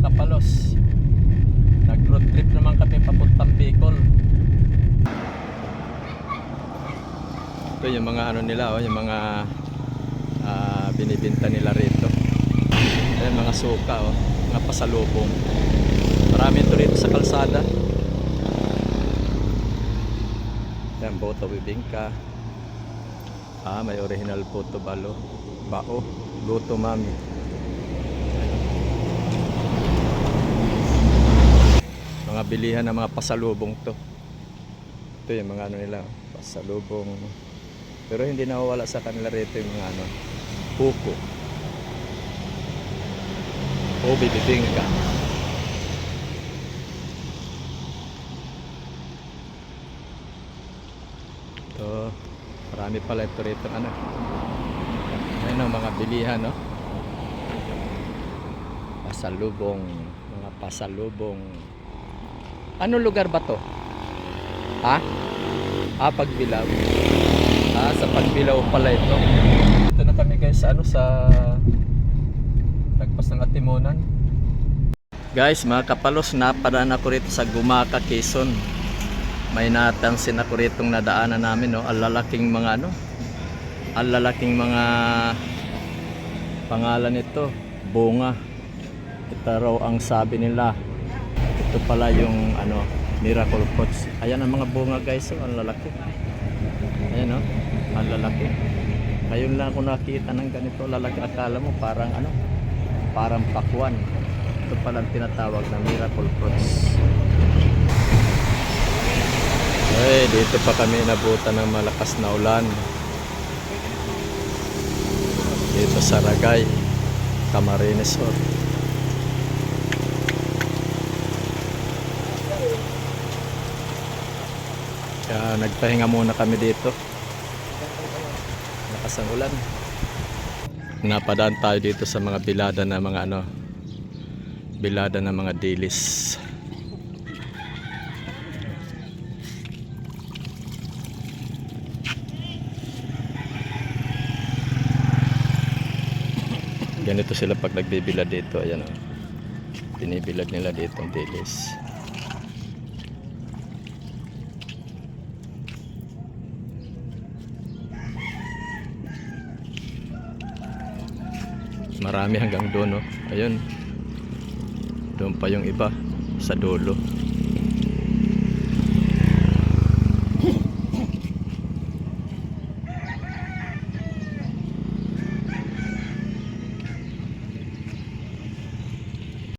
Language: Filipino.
mga kapalos. Nag road trip naman kami papuntang Bicol. Ito yung mga ano nila, oh, yung mga ah, binibinta nila rito. Ayan mga suka, oh, mga pasalubong. Marami ito rito sa kalsada. Ayan, boto bibingka. Ah, may original photo balo. Bao, luto mami. Bilihan ng mga pasalubong to. Ito yung mga ano nila, pasalubong. Pero hindi nawawala sa kanila rito yung mga ano, puko. O bibibingka. Ito, marami pala ito rito ano. Ayun ang mga bilihan, no? Pasalubong, mga pasalubong. Ano lugar ba to? Ha? Ah, Pagbilao. Ah, sa Pagbilao pala ito. Ito na kami guys, ano sa Lagpas ng Atimunan. Guys, mga kapalos, napadaan ako rito sa Gumaka, Quezon. May natansin ako rito nadaanan namin, no? Ang lalaking mga ano, ang lalaking mga pangalan nito, bunga. Ito raw ang sabi nila. Ito pala yung ano, miracle fruits. Ayan ang mga bunga guys, oh, ang lalaki. Ayan oh, ang lalaki. Ngayon lang ako nakita ng ganito lalaki. Akala mo parang ano, parang pakwan. Ito pala ang tinatawag na miracle fruits. Eh, dito pa kami nabutan ng malakas na ulan. Dito sa Ragay, Camarines Sur. Kaya nagpahinga muna kami dito. Lakas ang ulan. Napadaan tayo dito sa mga bilada na mga ano, bilada ng mga dilis. Ganito sila pag nagbibilad dito. Ayan o. Binibilad nila dito ang dilis. Marami hanggang doon, no? Ayun. Doon pa yung iba sa dulo.